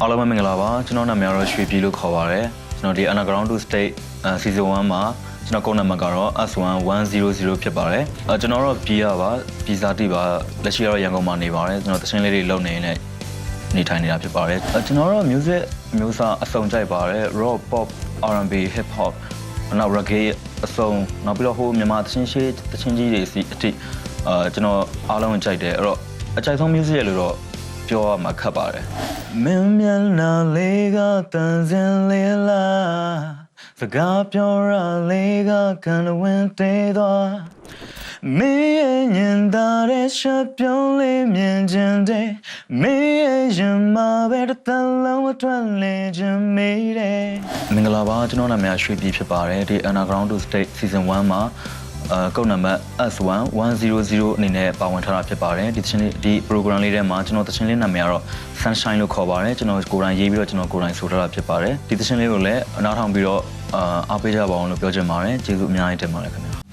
အားလုံးပဲမင်္ဂလာပါကျွန်တော်နာမည်ကတော့ရွှေပြည်လို့ခေါ်ပါတယ်ကျွန်တော်ဒီ Underground to State အဲ Season 1မှာကျွန်တော်ကုန်းနံပါတ်ကတော့ S1100 ဖြစ်ပါတယ်အဲကျွန်တော်တော့ပြည်ရပါပြည်စားတိပါလက်ရှိကတော့ရန်ကုန်မှာနေပါတယ်ကျွန်တော်တချင်းလေးတွေလုပ်နေနေနေထိုင်နေတာဖြစ်ပါတယ်အဲကျွန်တော်တော့ music မျိုးစားအစုံကြိုက်ပါတယ် rock pop R&B hip hop နောက် reggae အစုံနောက်ပြီးတော့ဟိုမြန်မာတချင်းရှိတချင်းကြီးတွေစီအထိအဲကျွန်တော်အားလုံးကြိုက်တယ်အဲ့တော့အကြိုက်ဆုံး music ရလို့တော့ ပြောရမှာခက်ပါတယ်မင်းမျက်နှာလေးကတန်စင်လေးလားစကားပြောရလေးကကန်ဝင်သေးသွားမင်းရဲ့ညင်သာတဲ့ချက်ပြုံးလေးမြင်ချင်တယ်မင်းရဲ့ရင်မှာပဲတစ်တလုံးအထွက်လေချင်မိတယ်မင်္ဂလာပါကျွန်တော်နာမည်ရွှေပြည်ဖြစ်ပါတယ်ဒီ Underground to State Season 1မှာအဲ ကုတ်နံပါတ် S1 100အနေနဲ့ပါဝင်ထားတာဖြစ်ပါတယ်ဒီသချင်းလေးဒီ program လေးထဲမှာကျွန်တော်သချင်းလေးနာမည်ကတော့ Sunshine လို့ခေါ်ပါတယ်ကျွန်တော်ကိုယ်တိုင်ရေးပြီးတော့ကျွန်တော်ကိုယ်တိုင်ဆိုထားတာဖြစ်ပါတယ်ဒီသချင်းလေးကိုလည်းအနားထောင်ပြီးတော့အာအားပေးကြပါအောင်လို့ပြောချင်ပါတယ်ကျေးဇူးအများကြီးတင်ပါတယ်ခင်ဗျာ